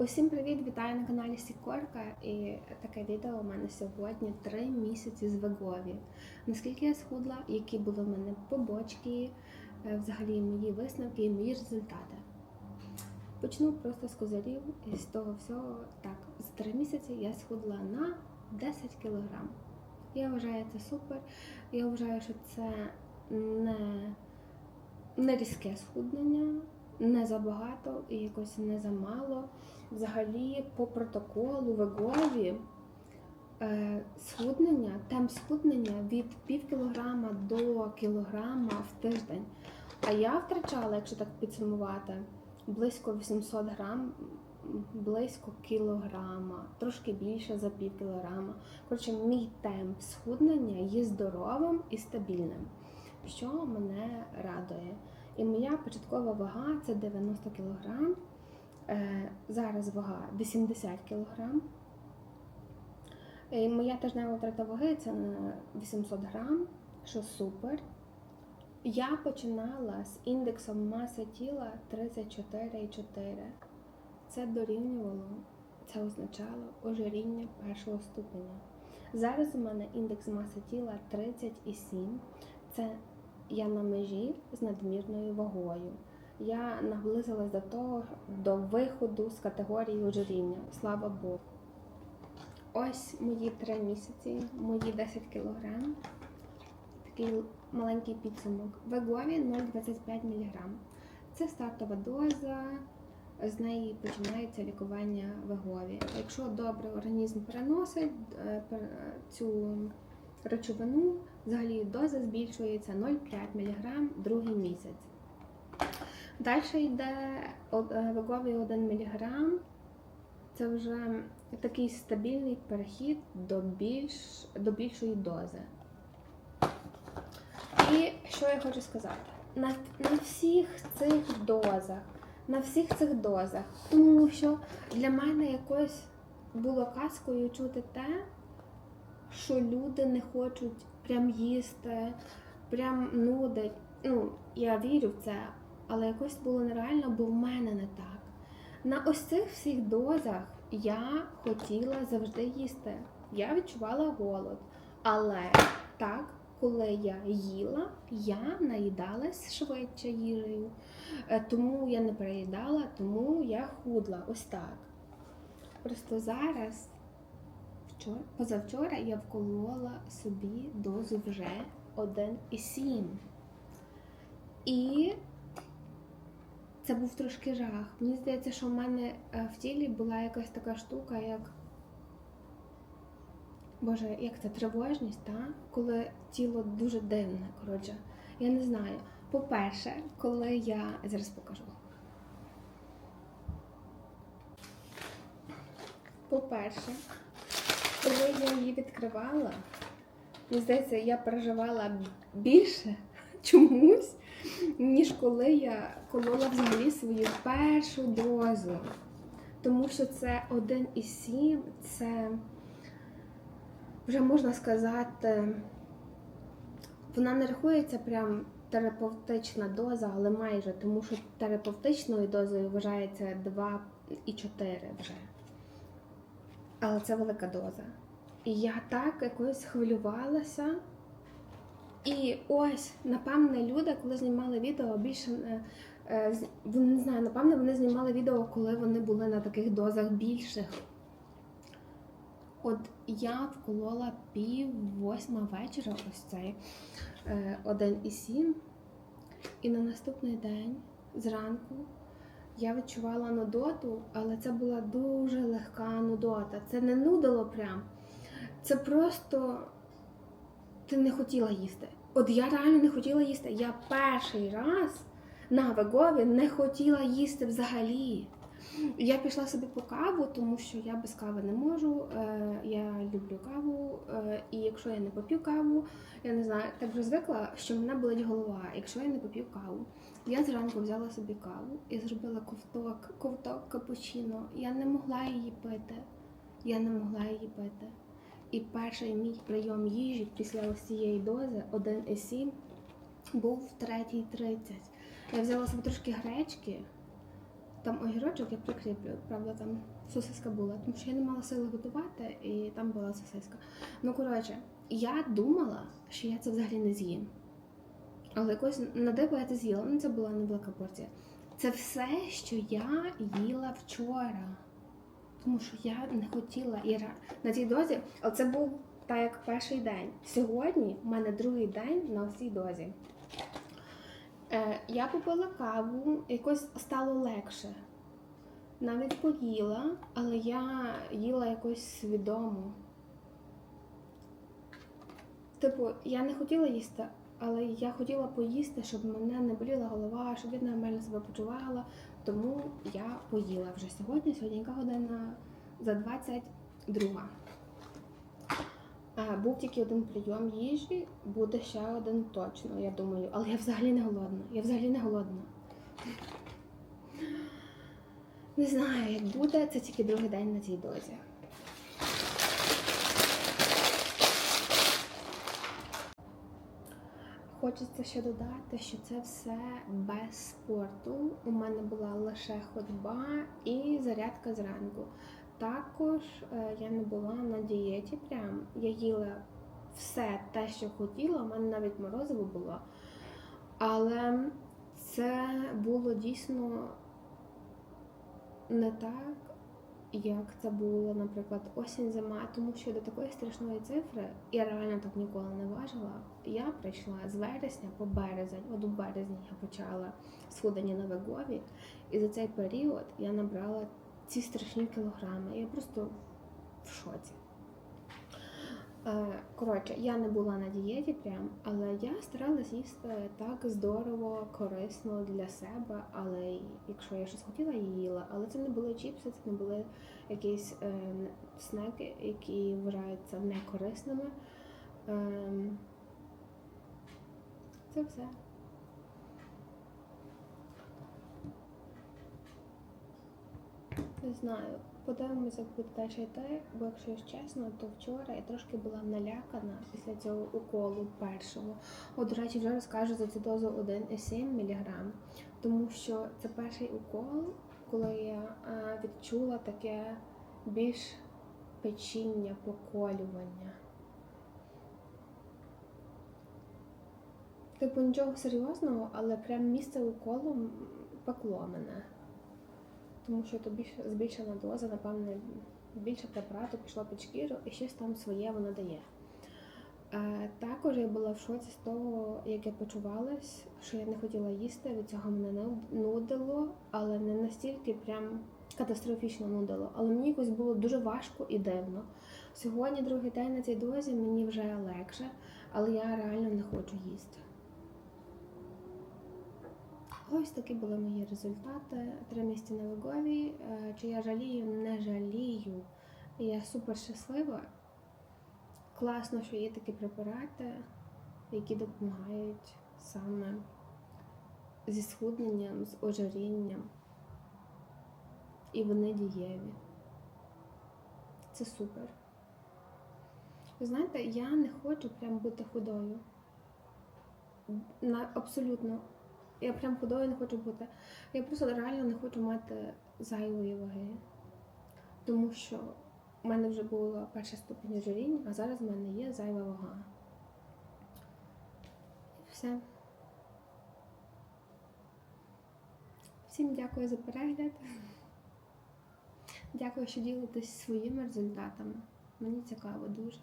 Усім привіт! Вітаю на каналі Сікорка. І таке відео у мене сьогодні три місяці з Вегові. Наскільки я схудла, які були в мене побочки, е, взагалі мої висновки і мої результати. Почну просто з козирів і з того всього. Так, за три місяці я схудла на 10 кілограм. Я вважаю це супер. Я вважаю, що це не, не різке схуднення, не забагато і якось не замало. Взагалі, по протоколу в ЕГОВі е, схуднення, темп схуднення від пів кілограма до кілограма в тиждень. А я втрачала, якщо так підсумувати, близько 800 грам, близько кілограма, трошки більше за пів кілограма. Коротше, мій темп схуднення є здоровим і стабільним, що мене радує. І моя початкова вага це 90 кілограм. Е, Зараз вага 80 кг. І моя тижнева втрата ваги це на 800 грам, що супер. Я починала з індексом маси тіла 34,4. Це дорівнювало, це означало ожиріння першого ступеня. Зараз у мене індекс маси тіла 30,7. Це я на межі з надмірною вагою я наблизилась до того до виходу з категорії ожиріння. Слава Богу. Ось мої три місяці, мої 10 кілограм. Такий маленький підсумок. В Егові 0,25 мг. Це стартова доза, з неї починається лікування в Егові. Якщо добре організм переносить е, цю речовину, взагалі доза збільшується 0,5 мг другий місяць. Далі йде ваговий 1 мг. Це вже такий стабільний перехід до більш, до більшої дози. І що я хочу сказати? На, на всіх цих дозах, на всіх цих дозах, тому що для мене якось було казкою чути те, що люди не хочуть прям їсти, прям нудить. Ну, я вірю в це, але якось було нереально, бо в мене не так. На ось цих всіх дозах я хотіла завжди їсти. Я відчувала голод. Але так, коли я їла, я наїдалась швидше їжею. Е, тому я не переїдала, тому я худла. Ось так. Просто зараз, вчора, позавчора, я вколола собі дозу вже 1,7. І це був трошки жах. Мені здається, що в мене е, в тілі була якась така штука, як. Боже, як це тривожність, та? коли тіло дуже дивне. коротше. Я не знаю. По-перше, коли я. Зараз покажу. По-перше, коли я її відкривала, мені здається, я переживала більше чомусь ніж коли я колола взагалі свою першу дозу. Тому що це 1,7, це вже можна сказати, вона не рахується прям терапевтична доза, але майже, тому що терапевтичною дозою вважається 2,4 вже. Але це велика доза. І я так якось хвилювалася. І ось, напевне, люди, коли знімали відео, більше е, е, не знаю, напевне, вони знімали відео, коли вони були на таких дозах більших. От я вколола пів восьма вечора, ось цей 1,7. Е, І на наступний день зранку я відчувала нудоту, але це була дуже легка нудота. Це не нудило прям. Це просто ти не хотіла їсти. От я реально не хотіла їсти. Я перший раз на Вегові не хотіла їсти взагалі. Я пішла собі по каву, тому що я без кави не можу. Е, я люблю каву, е, і якщо я не поп'ю каву, я не знаю, так вже звикла, що мене болить голова. Якщо я не поп'ю каву, я зранку взяла собі каву і зробила ковток, ковток капучино. Я не могла її пити. Я не могла її пити. І перший мій прийом їжі після ось цієї дози 1,7 був в 3.30. Я взяла собі трошки гречки, Там огірочок я прикріплю, правда, там сосиска була, тому що я не мала сили готувати, і там була сосиска. Ну, коротше, я думала, що я це взагалі не з'їм. Але якось на диво я це з'їла. Ну, це була невелика порція. Це все, що я їла вчора. Тому що я не хотіла і на цій дозі, але це був так як перший день. Сьогодні в мене другий день на цій дозі. Я попила каву, якось стало легше. Навіть поїла, але я їла якось свідомо. Типу, я не хотіла їсти, але я хотіла поїсти, щоб мене не боліла голова, щоб я нормально себе почувала. Тому я поїла вже сьогодні. Сьогодні година за 22. А, був тільки один прийом їжі, буде ще один точно, я думаю. Але я взагалі не голодна. Я взагалі не голодна. Не знаю, як буде, це тільки другий день на цій дозі. Хочеться ще додати, що це все без спорту. У мене була лише ходьба і зарядка зранку. Також е, я не була на дієті. Прям я їла все те, що хотіла. У мене навіть морозиво було. Але це було дійсно не так, як це було, наприклад, осінь-зима, тому що до такої страшної цифри я реально так ніколи не важила. Я прийшла з вересня по березень. От у березні я почала сходення на вагові, і за цей період я набрала ці страшні кілограми. Я просто в шоці. Е, Коротше, я не була на дієті прям, але я старалась їсти так здорово, корисно для себе. Але якщо я щось хотіла, я їла. Але це не були чіпси, це не були якісь е, снеки, які вважаються некорисними. Ем, це все. Не знаю. Подивимося, як буде далі йти, бо якщо чесно, то вчора я трошки була налякана після цього уколу першого. От, до речі, вже розкажу за цю дозу 1,7 мг, тому що це перший укол, коли я відчула таке більш печіння, поколювання. Типу нічого серйозного, але прям місце уколу пекло мене. Тому що то більш збільшена доза, напевне, більше препарату пішло під шкіру і щось там своє воно дає. Е, також я була в шоці з того, як я почувалась, що я не хотіла їсти, від цього мене не нудило, але не настільки прям катастрофічно нудило. Але мені якось було дуже важко і дивно. Сьогодні другий день на цій дозі мені вже легше, але я реально не хочу їсти. Ось такі були мої результати. Три місяці на Вигові. Е, Чи я жалію? Не жалію. Я супер щаслива. Класно, що є такі препарати, які допомагають саме зі схудненням, з ожирінням. І вони дієві. Це супер. Ви знаєте, я не хочу прям бути худою. На, абсолютно. Я прям худою не хочу бути. Я просто реально не хочу мати зайвої ваги. Тому що в мене вже була перша ступінь ожиріння, а зараз в мене є зайва вага. І все. Всім дякую за перегляд. Дякую, що ділитесь своїми результатами. Мені цікаво дуже.